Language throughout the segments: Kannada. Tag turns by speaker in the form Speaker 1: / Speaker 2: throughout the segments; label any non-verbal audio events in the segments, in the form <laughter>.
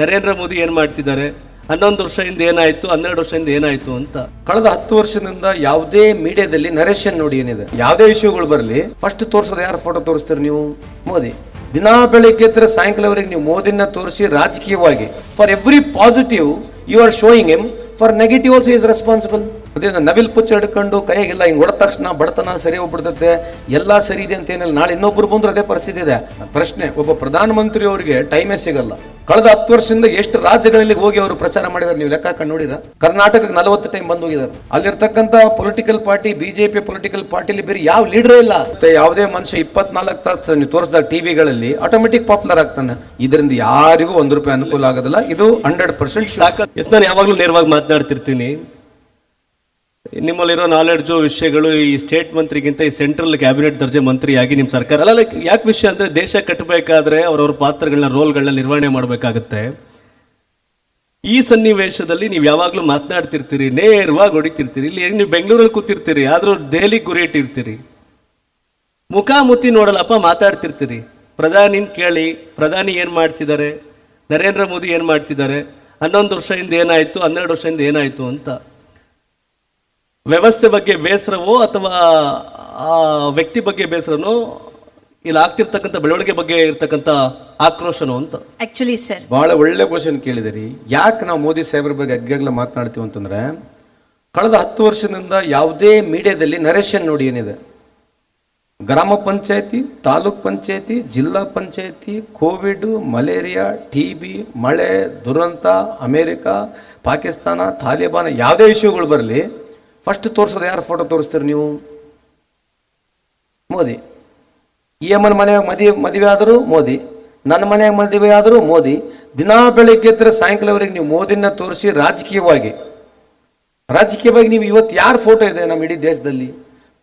Speaker 1: ನರೇಂದ್ರ ಮೋದಿ ಏನು ಮಾಡ್ತಿದ್ದಾರೆ? ಹನ್ನೊಂದು ವರ್ಷದಿಂದ ಏನಾಯ್ತು, ಹನ್ನೆರಡು ವರ್ಷದಿಂದ ಏನಾಯ್ತು ಅಂತ.
Speaker 2: ಕಳೆದ ಹತ್ತು ವರ್ಷದಿಂದ ಯಾವುದೇ ಮೀಡಿಯಾದಲ್ಲಿ ನರೇಶನ್ ನೋಡಿ ಏನಿದೆ? ಯಾವುದೇ ವಿಷಯಗಳು ಬರಲಿ ಫಸ್ಟ್ ತೋರಿಸೋದು ಯಾರು ಫೋಟೋ ತೋರಿಸ್ತೀರಿ ನೀವು? ಮೋದಿ. ದಿನಾ ಬೆಳಿಗ್ಗೆ ಇದ್ರೆ ಸಾಯಂಕಾಲವರೆಗೆ ನೀವು ಮೋದಿನ ತೋರಿಸಿ ರಾಜಕೀಯವಾಗಿ for every positive you are showing M for negative also is responsible ಅದೇ ನವಿಲ್ ಪುಚ್ಚ ಹಿಡ್ಕೊಂಡು ಕೈಯಾಗಿಲ್ಲ ಹಿಂಗೆ ಹೊಡೆದ ತಕ್ಷಣ ಬಡತನ ಸರಿ ಹೋಗ್ಬಿಡ್ತೈತೆ, ಎಲ್ಲ ಸರಿ ಇದೆ ಅಂತ ಏನಿಲ್ಲ. ನಾಳೆ ಇನ್ನೊಬ್ಬರು ಬಂದ್ರೆ ಅದೇ ಪರಿಸ್ಥಿತಿ ಇದೆ. ಪ್ರಶ್ನೆ, ಒಬ್ಬ ಪ್ರಧಾನಮಂತ್ರಿ ಅವರಿಗೆ ಟೈಮೇ ಸಿಗಲ್ಲ. ಕಳೆದ ಹತ್ತು ವರ್ಷದಿಂದ ಎಷ್ಟು ರಾಜ್ಯಗಳಲ್ಲಿ ಹೋಗಿ ಅವರು ಪ್ರಚಾರ ಮಾಡಿದ್ದಾರೆ ನೀವು ಲೆಕ್ಕ ಕಂಡು ನೋಡಿರ? ಕರ್ನಾಟಕಕ್ಕೆ ನಲವತ್ತು ಟೈಮ್ ಬಂದು ಹೋಗಿದ್ದಾರೆ. ಅಲ್ಲಿರ್ತಕ್ಕಂಥ ಪೊಲಿಟಿಕಲ್ ಪಾರ್ಟಿ ಬಿಜೆಪಿ ಪೊಲಿಟಿಕಲ್ ಪಾರ್ಟಿಲಿ ಬೇರೆ ಯಾವ ಲೀಡರೇ ಇಲ್ಲ. ಮತ್ತೆ ಯಾವುದೇ ಮನುಷ್ಯ ಇಪ್ಪತ್ನಾಲ್ಕು ತಾಸು ನೀವು ತೋರಿಸಿದಾಗ ಟಿವಿಗಳಲ್ಲಿ ಆಟೋಮೆಟಿಕ್ ಪಾಪ್ಯುಲರ್ ಆಗ್ತಾನೆ. ಇದರಿಂದ ಯಾರಿಗೂ ಒಂದು ರೂಪಾಯಿ ಅನುಕೂಲ ಆಗೋದಿಲ್ಲ. ಇದು ಹಂಡ್ರೆಡ್ ಪರ್ಸೆಂಟ್
Speaker 1: ಸಾಕು ನಾನು ಯಾವಾಗಲೂ ನೇರವಾಗಿ ಮಾತನಾಡ್ತಿರ್ತೀನಿ. ನಿಮ್ಮಲ್ಲಿರೋ ನಾಲೆಡ್ಜು ವಿಷಯಗಳು ಈ ಸ್ಟೇಟ್ ಮಂತ್ರಿಗಿಂತ ಈ ಸೆಂಟ್ರಲ್ ಕ್ಯಾಬಿನೆಟ್ ದರ್ಜೆ ಮಂತ್ರಿಯಾಗಿ ನಿಮ್ಮ ಸರ್ಕಾರ ಅಲ್ಲ ಲೈಕ್ ಯಾಕೆ ವಿಷಯ ಅಂದರೆ ದೇಶ ಕಟ್ಟಬೇಕಾದ್ರೆ ಅವ್ರವ್ರ ಪಾತ್ರಗಳನ್ನ ರೋಲ್ಗಳನ್ನ ನಿರ್ವಹಣೆ ಮಾಡಬೇಕಾಗುತ್ತೆ. ಈ ಸನ್ನಿವೇಶದಲ್ಲಿ ನೀವು ಯಾವಾಗಲೂ ಮಾತನಾಡ್ತಿರ್ತೀರಿ, ನೇರವಾಗಿ ಹೊಡಿತಿರ್ತೀರಿ. ಇಲ್ಲಿ ನೀವು ಬೆಂಗಳೂರಲ್ಲಿ ಕೂತಿರ್ತೀರಿ, ಆದರೂ ದೆಹಲಿ ಗುರಿ ಇಟ್ಟಿರ್ತೀರಿ ಮುಖಾಮುಖಿ ನೋಡಲ್ಲಪ್ಪ ಮಾತಾಡ್ತಿರ್ತೀರಿ. ಪ್ರಧಾನಿನ ಕೇಳಿ, ಪ್ರಧಾನಿ ಏನು ಮಾಡ್ತಿದ್ದಾರೆ? ನರೇಂದ್ರ ಮೋದಿ ಏನು ಮಾಡ್ತಿದ್ದಾರೆ? ಹನ್ನೊಂದು ವರ್ಷದಿಂದ ಏನಾಯಿತು? ಹನ್ನೆರಡು ವರ್ಷದಿಂದ ಏನಾಯಿತು ಅಂತ. ವ್ಯವಸ್ಥೆ ಬಗ್ಗೆ ಬೇಸರವೋ ಅಥವಾ ಆ ವ್ಯಕ್ತಿ ಬಗ್ಗೆ ಬೇಸರನೋ ಇಲ್ಲಿ ಆಗ್ತಿರ್ತಕ್ಕಂಥ ಬೆಳವಣಿಗೆ ಬಗ್ಗೆ ಇರ್ತಕ್ಕಂಥ ಆಕ್ರೋಶನೋ ಅಂತ?
Speaker 3: ಆಕ್ಚುಲಿ ಸರ್
Speaker 2: ಬಹಳ ಒಳ್ಳೆ ಕ್ವಶನ್ ಕೇಳಿದಿರಿ. ಯಾಕೆ ನಾವು ಮೋದಿ ಸಾಹೇಬ್ರ ಬಗ್ಗೆ ಅಗ್ಗಗ್ಲ ಮಾತನಾಡ್ತೀವಿ ಅಂತಂದ್ರೆ ಕಳೆದ ಹತ್ತು ವರ್ಷದಿಂದ ಯಾವುದೇ ಮೀಡಿಯಾದಲ್ಲಿ ನರೇಶನ್ ನೋಡಿ ಏನಿದೆ? ಗ್ರಾಮ ಪಂಚಾಯತಿ ತಾಲೂಕ್ ಪಂಚಾಯತಿ ಜಿಲ್ಲಾ ಪಂಚಾಯತಿ ಕೋವಿಡ್ ಮಲೇರಿಯಾ ಟಿ ಬಿ ಮಳೆ ದುರಂತ ಅಮೇರಿಕಾ ಪಾಕಿಸ್ತಾನ ತಾಲಿಬಾನ್ ಯಾವುದೇ ಇಶ್ಯೂಗಳು ಬರಲಿ ಫಸ್ಟ್ ತೋರಿಸೋದು ಯಾರು? ಫೋಟೋ ತೋರಿಸ್ತೀರಿ ನೀವು? ಮೋದಿ. ಈ ಅಮ್ಮನ ಮನೆಯಾಗ ಮದುವೆ ಮದುವೆ ಆದರೂ ಮೋದಿ. ನನ್ನ ಮನೆಯಾಗ ಮದುವೆ ಆದರೂ ಮೋದಿ. ದಿನಾ ಬೆಳಗ್ಗೆ ಎದ್ದರೆ ಸಾಯಂಕಾಲವರೆಗೆ ನೀವು ಮೋದಿನ ತೋರಿಸಿ ರಾಜಕೀಯವಾಗಿ. ರಾಜಕೀಯವಾಗಿ ನೀವು ಇವತ್ತು ಯಾರು ಫೋಟೋ ಇದೆ ನಮ್ಮ ಇಡೀ ದೇಶದಲ್ಲಿ?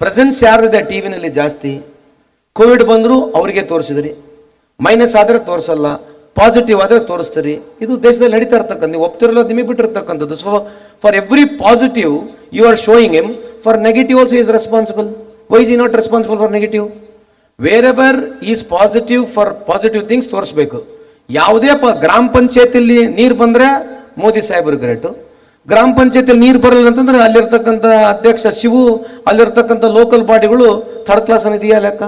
Speaker 2: ಪ್ರೆಸೆನ್ಸ್ ಯಾರಿದೆ ಟಿ ವಿನಲ್ಲಿ ಜಾಸ್ತಿ? ಕೋವಿಡ್ ಬಂದರೂ ಅವರಿಗೆ ತೋರಿಸಿದ್ರಿ. ಮೈನಸ್ ಆದರೆ ತೋರಿಸಲ್ಲ. ಪಾಸಿಟಿವ್ ಆದರೆ ತೋರಿಸ್ತೀರಿ. ಇದು ದೇಶದಲ್ಲಿ ನಡೀತಾ ಇರ್ತಕ್ಕಂಥ ನೀವು ಒಪ್ತಿರಲ್ಲ, ನಿಮಗೆ ಬಿಟ್ಟಿರ್ತಕ್ಕಂಥದ್ದು. So for every positive you are showing him for negative also is responsible responsible. Why is he not for negative negative? Wherever is positive for positive things ತೋರಿಸ್ಬೇಕು. ಯಾವುದೇ ಪ ಗ್ರಾಮ ಪಂಚಾಯತಿಲಿ ನೀರು ಬಂದರೆ ಮೋದಿ ಸಾಹೇಬ್ರ ಗ್ರೇಟು. ಗ್ರಾಮ ಪಂಚಾಯತಿಯಲ್ಲಿ ನೀರು ಬರಲ್ಲ ಅಂತಂದ್ರೆ ಅಲ್ಲಿರ್ತಕ್ಕಂಥ ಅಧ್ಯಕ್ಷ ಶಿವು, ಅಲ್ಲಿರ್ತಕ್ಕಂಥ ಲೋಕಲ್ ಬಾಡಿಗಳು ಥರ್ಡ್ ಕ್ಲಾಸ್ ಇದೆಯಾ ಲೆಕ್ಕ?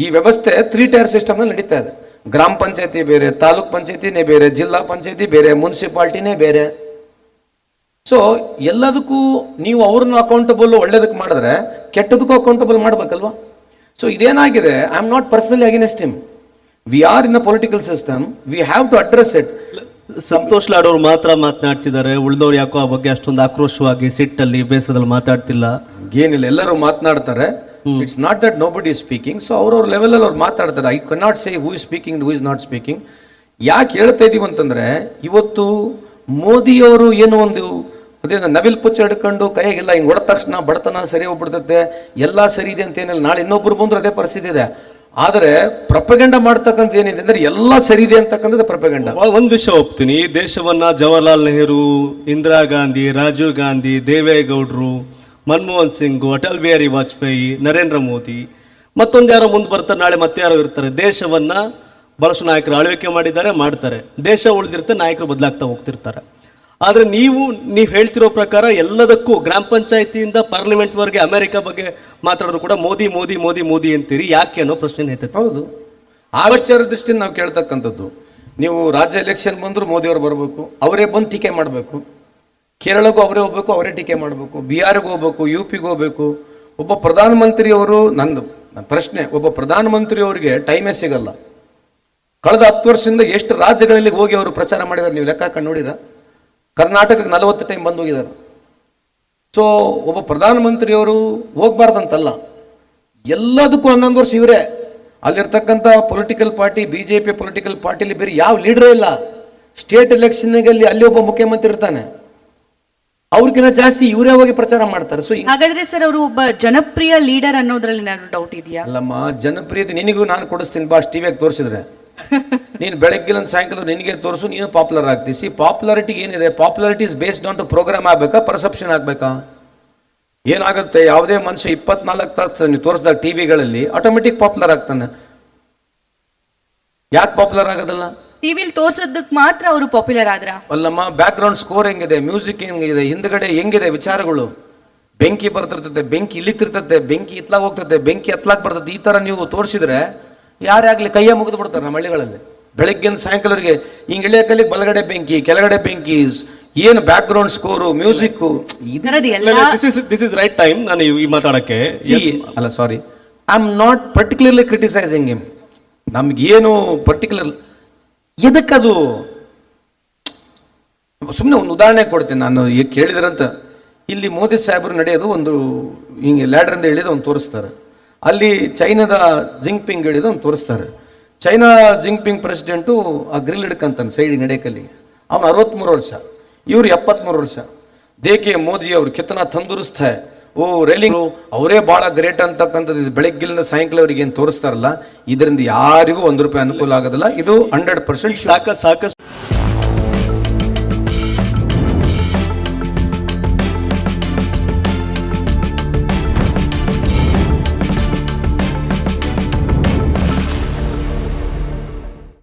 Speaker 2: ಈ ವ್ಯವಸ್ಥೆ ತ್ರೀ ಟೈರ್ ಸಿಸ್ಟಮ್ನಲ್ಲಿ ನಡೀತಾ ಇದೆ. ಗ್ರಾಮ ಪಂಚಾಯತಿ ಬೇರೆ, ತಾಲೂಕ್ ಪಂಚಾಯತಿನೇ ಬೇರೆ, ಜಿಲ್ಲಾ ಪಂಚಾಯತಿ ಬೇರೆ ಮುನ್ಸಿಪಾಲ್ಟಿನೇ ಬೇರೆ. ಸೊ ಎಲ್ಲದಕ್ಕೂ ನೀವು ಅವ್ರನ್ನ ಅಕೌಂಟಬಲ್ ಒಳ್ಳೇದಕ್ಕೆ ಮಾಡಿದ್ರೆ ಕೆಟ್ಟದಕ್ಕೂ ಅಕೌಂಟಬಲ್ ಮಾಡಬೇಕಲ್ವಾ? So ಇದೇನಾಗಿದೆ? I am not personally against him we are in a political system we have to address it
Speaker 1: Santosh Lad ಅವ್ರು ಮಾತ್ರ ಮಾತನಾಡ್ತಿದ್ದಾರೆ. ಉಳಿದವ್ರು ಯಾಕೋ ಆ ಬಗ್ಗೆ ಅಷ್ಟೊಂದು ಆಕ್ರೋಶವಾಗಿ ಸಿಟ್ಟಲ್ಲಿ ಬೇಸರದಲ್ಲಿ ಮಾತಾಡ್ತಿಲ್ಲ.
Speaker 2: ಏನಿಲ್ಲ ಎಲ್ಲರೂ ಮಾತನಾಡ್ತಾರೆ. It's not that nobody speaking so ಅವ್ರವ್ರ ಲೆವೆಲಲ್ಲಿ ಅವ್ರು ಮಾತಾಡ್ತಾರೆ I cannot say who is speaking who is not speaking ಯಾಕೆ ಹೇಳ್ತಾ ಇದೀವಿ ಅಂತಂದ್ರೆ ಇವತ್ತು ಮೋದಿಯವರು ಏನೋ ಒಂದು ಅದೇ ನವಿಲ್ ಪುಚ್ಚ ಹಿಡ್ಕೊಂಡು ಕೈಯಾಗಿಲ್ಲ ಹಿಂಗೆ ಹೊಡೆದ ತಕ್ಷಣ ಬಡತನ ಸರಿ ಹೋಗ್ಬಿಡ್ತೈತೆ, ಎಲ್ಲ ಸರಿ ಇದೆ ಅಂತ ಏನಿಲ್ಲ. ನಾಳೆ ಇನ್ನೊಬ್ಬರು ಬಂದ್ರೆ ಅದೇ ಪರಿಸ್ಥಿತಿ ಇದೆ. ಆದರೆ ಪ್ರಪಗಂಡ ಮಾಡ್ತಕ್ಕಂಥ ಏನಿದೆ ಅಂದರೆ ಎಲ್ಲ ಸರಿ ಇದೆ ಅಂತಕ್ಕಂಥದ್ದು ಪ್ರಪಗಂಡ.
Speaker 1: ಒಂದು ಒಂದ್ ವಿಷಯ ಒಪ್ತೀನಿ. ಈ ದೇಶವನ್ನ ಜವಾಹರ್ಲಾಲ್ ನೆಹರು, ಇಂದಿರಾ ಗಾಂಧಿ, ರಾಜೀವ್ ಗಾಂಧಿ, ದೇವೇಗೌಡರು, ಮನಮೋಹನ್ ಸಿಂಗ್, ಅಟಲ್ ಬಿಹಾರಿ ವಾಜಪೇಯಿ, ನರೇಂದ್ರ ಮೋದಿ, ಮತ್ತೊಂದು ಯಾರೋ ಮುಂದೆ ಬರ್ತಾರೆ, ನಾಳೆ ಮತ್ತೆ ಯಾರೋ ಇರ್ತಾರೆ. ದೇಶವನ್ನ ಬಹಳಷ್ಟು ನಾಯಕರು ಆಳ್ವಿಕೆ ಮಾಡಿದ್ದಾರೆ, ಮಾಡ್ತಾರೆ. ದೇಶ ಉಳಿದಿರುತ್ತೆ, ನಾಯಕರು ಬದಲಾಗ್ತಾ ಹೋಗ್ತಿರ್ತಾರೆ. ಆದ್ರೆ ನೀವು ನೀವು ಹೇಳ್ತಿರೋ ಪ್ರಕಾರ ಎಲ್ಲದಕ್ಕೂ ಗ್ರಾಮ ಪಂಚಾಯತಿಯಿಂದ ಪಾರ್ಲಿಮೆಂಟ್ವರೆಗೆ ಅಮೆರಿಕ ಬಗ್ಗೆ ಮಾತಾಡೋರು ಕೂಡ ಮೋದಿ ಮೋದಿ ಮೋದಿ ಮೋದಿ ಅಂತೀರಿ. ಯಾಕೆ ಅನ್ನೋ ಪ್ರಶ್ನೆ ಐತೆ
Speaker 2: ಹೌದು. ಆ ವಿಚಾರ ದೃಷ್ಟಿಯಿಂದ ನಾವು ಕೇಳ್ತಕ್ಕಂಥದ್ದು, ನೀವು ರಾಜ್ಯ ಎಲೆಕ್ಷನ್ ಬಂದರೂ ಮೋದಿಯವರು ಬರಬೇಕು, ಅವರೇ ಬಂದು ಟೀಕೆ ಮಾಡಬೇಕು. ಕೇರಳಕ್ಕೂ ಅವರೇ ಹೋಗ್ಬೇಕು, ಅವರೇ ಟೀಕೆ ಮಾಡಬೇಕು. ಬಿಹಾರ್ಗೆ ಹೋಗ್ಬೇಕು ಯು ಪಿಗೆ ಹೋಗ್ಬೇಕು. ಒಬ್ಬ ಪ್ರಧಾನಮಂತ್ರಿಯವರು ನಂದು ಪ್ರಶ್ನೆ, ಒಬ್ಬ ಪ್ರಧಾನಮಂತ್ರಿಯವರಿಗೆ ಟೈಮೇ ಸಿಗಲ್ಲ. ಕಳೆದ ಹತ್ತು ವರ್ಷದಿಂದ ಎಷ್ಟು ರಾಜ್ಯಗಳಲ್ಲಿ ಹೋಗಿ ಅವರು ಪ್ರಚಾರ ಮಾಡಿದ್ದಾರೆ ನೀವು ಲೆಕ್ಕ ಹಾಕೊಂಡು ನೋಡಿರ? ಕರ್ನಾಟಕಕ್ಕೆ ನಲವತ್ತು ಟೈಮ್ ಬಂದು ಹೋಗಿದ್ದಾರೆ ಸೊ ಒಬ್ಬ ಪ್ರಧಾನಮಂತ್ರಿಯವರು ಹೋಗ್ಬಾರ್ದಂತಲ್ಲ ಎಲ್ಲದಕ್ಕೂ ಹನ್ನೊಂದು ವರ್ಷ ಇವರೇ. ಅಲ್ಲಿರ್ತಕ್ಕಂಥ political party B J P political ಪಾರ್ಟಿಲಿ ಬೇರೆ ಯಾವ ಲೀಡ್ರೇ ಇಲ್ಲ. ಸ್ಟೇಟ್ ಎಲೆಕ್ಷನ್ನಲ್ಲಿ ಅಲ್ಲಿ ಒಬ್ಬ ಮುಖ್ಯಮಂತ್ರಿ ಇರ್ತಾನೆ. ಅವ್ರಿಗಿಂತ ಜಾಸ್ತಿ ಇವರೇ ಹೋಗಿ ಪ್ರಚಾರ ಮಾಡ್ತಾರೆ. ಸೊ
Speaker 3: ಹಾಗಾದ್ರೆ ಸರ್ ಅವರು ಒಬ್ಬ ಜನಪ್ರಿಯ ಲೀಡರ್ ಅನ್ನೋದ್ರಲ್ಲಿ ಏನಾದ್ರು ಡೌಟ್ ಇದೆಯಾ?
Speaker 2: ಅಲ್ಲಮ್ಮ ಜನಪ್ರಿಯತೆ ನಿನಗೂ ನಾನು ಕೊಡಿಸ್ತೀನಿ. ಬಾ ಟಿವಿಯಾಗಿ ತೋರಿಸಿದ್ರೆ? <laughs> ನೀನು ಬೆಳಗ್ಗಿನ ಸಾಯಂಕಾಲ ನಿನಗೆ ತೋರಿಸು ನೀನು ಪಾಪ್ಯುಲರ್ ಆಗ್ತೀವಿ ಸಿ ಪಾಪ್ಯುಲಾರಿಟಿಗೆ ಏನಿದೆ? Popularity is based on to program ಆಗಬೇಕಾ perception ಆಗಬೇಕಾ? ಏನಾಗುತ್ತೆ? ಯಾವುದೇ ಮನುಷ್ಯ ಇಪ್ಪತ್ನಾಲ್ಕು ತಾಸು ನೀವು ತೋರಿಸಿದಾಗ ಟಿ ವಿಗಳಲ್ಲಿ ಆಟೋಮೆಟಿಕ್ ಪಾಪ್ಯುಲರ್ ಆಗ್ತಾನೆ. ಯಾಕೆ ಪಾಪ್ಯುಲರ್ ಆಗೋದಿಲ್ಲ?
Speaker 3: ಟಿವಿಲಿ ತೋರಿಸೋದಕ್ಕೆ ಮಾತ್ರ ಅವರು ಪಾಪ್ಯುಲರ್ ಆದ್ರ.
Speaker 2: ಅಲ್ಲಮ್ಮ ಬ್ಯಾಕ್ ಗ್ರೌಂಡ್ ಸ್ಕೋರ್ ಹೆಂಗಿದೆ? ಮ್ಯೂಸಿಕ್ ಹೆಂಗಿದೆ? ಹಿಂದ್ಗಡೆ ಹೆಂಗಿದೆ ವಿಚಾರಗಳು? ಬೆಂಕಿ ಬರ್ತಿರ್ತದೆ ಬೆಂಕಿ ಇಳಿತಿರ್ತದೆ ಬೆಂಕಿ ಇತ್ಲಾಗ ಹೋಗ್ತದೆ ಬೆಂಕಿ ಹತ್ಲಾಕ್ ಬರ್ತದೆ ಈ ತರ ನೀವು ತೋರಿಸಿದ್ರೆ ಯಾರಾಗ್ಲಿ ಕೈಯ ಮುಗಿದು ಬಿಡ್ತಾರೆ ನಮ್ಮ ಹಳ್ಳಿಗಳಲ್ಲಿ. ಬೆಳಗ್ಗಿಂದ ಸಾಯಂಕಾಲವರಿಗೆ ಹಿಂಗೆ ಇಳಿಯ ಕಲ್ಲಿಗೆ ಬಲಗಡೆ ಬೆಂಕಿ ಕೆಳಗಡೆ ಬೆಂಕಿ ಏನು ಬ್ಯಾಕ್ ಗ್ರೌಂಡ್ ಸ್ಕೋರು ಮ್ಯೂಸಿಕ್ಕು
Speaker 3: ಸರದಿ
Speaker 1: this is this is right time ನಾನು ಈ ಮಾತಾಡಕ್ಕೆ.
Speaker 2: ಅಲ್ಲ sorry I am not particularly criticizing him ನಮ್ಗೇನು ಪರ್ಟಿಕ್ಯುಲರ್ ಎದಕ್ಕದು? ಸುಮ್ಮನೆ ಒಂದು ಉದಾಹರಣೆ ಕೊಡ್ತೀನಿ ನಾನು ಕೇಳಿದ್ರಂತ. ಇಲ್ಲಿ ಮೋದಿ ಸಾಹೇಬರು ನಡೆಯೋದು ಒಂದು ಹಿಂಗೆ ಲ್ಯಾಡ್ರಿಂದ ಇಳಿದು ಒಂದು ತೋರಿಸ್ತಾರೆ. ಅಲ್ಲಿ ಚೈನಾದ ಜಿಂಗ್ಪಿಂಗ್ ಹೇಳಿದ ಒಂದು ತೋರಿಸ್ತಾರೆ. ಚೈನಾ ಜಿಂಗ್ಪಿಂಗ್ ಪ್ರೆಸಿಡೆಂಟು ಆ ಗ್ರಿಲ್ ಹಿಡ್ಕಂತಾನೆ ಸೈಡ್ ನಡೆಯಕಲ್ಲಿಗೆ ಅವನು ಅರವತ್ತ್ಮೂರು ವರ್ಷ ಇವರು ಎಪ್ಪತ್ತ್ಮೂರು ವರ್ಷ. ದೇಕೆ ಮೋದಿ ಅವರು ಕೆತ್ತನ ತಂದುರಿಸ್ತಾ ಓ ರೈಲಿಂಗ್ ಅವರೇ ಭಾಳ ಗ್ರೇಟ್ ಅಂತಕ್ಕಂಥದ್ದು ಇದು. ಸಾಯಂಕಾಲ ಅವರಿಗೇನ ಏನು ತೋರಿಸ್ತಾರಲ್ಲ ಇದರಿಂದ ಯಾರಿಗೂ ಒಂದು ರೂಪಾಯಿ ಅನುಕೂಲ ಆಗೋದಿಲ್ಲ. ಇದು ಹಂಡ್ರೆಡ್ ಪರ್ಸೆಂಟ್
Speaker 1: ಸಾಕ ಸಾಕಷ್ಟು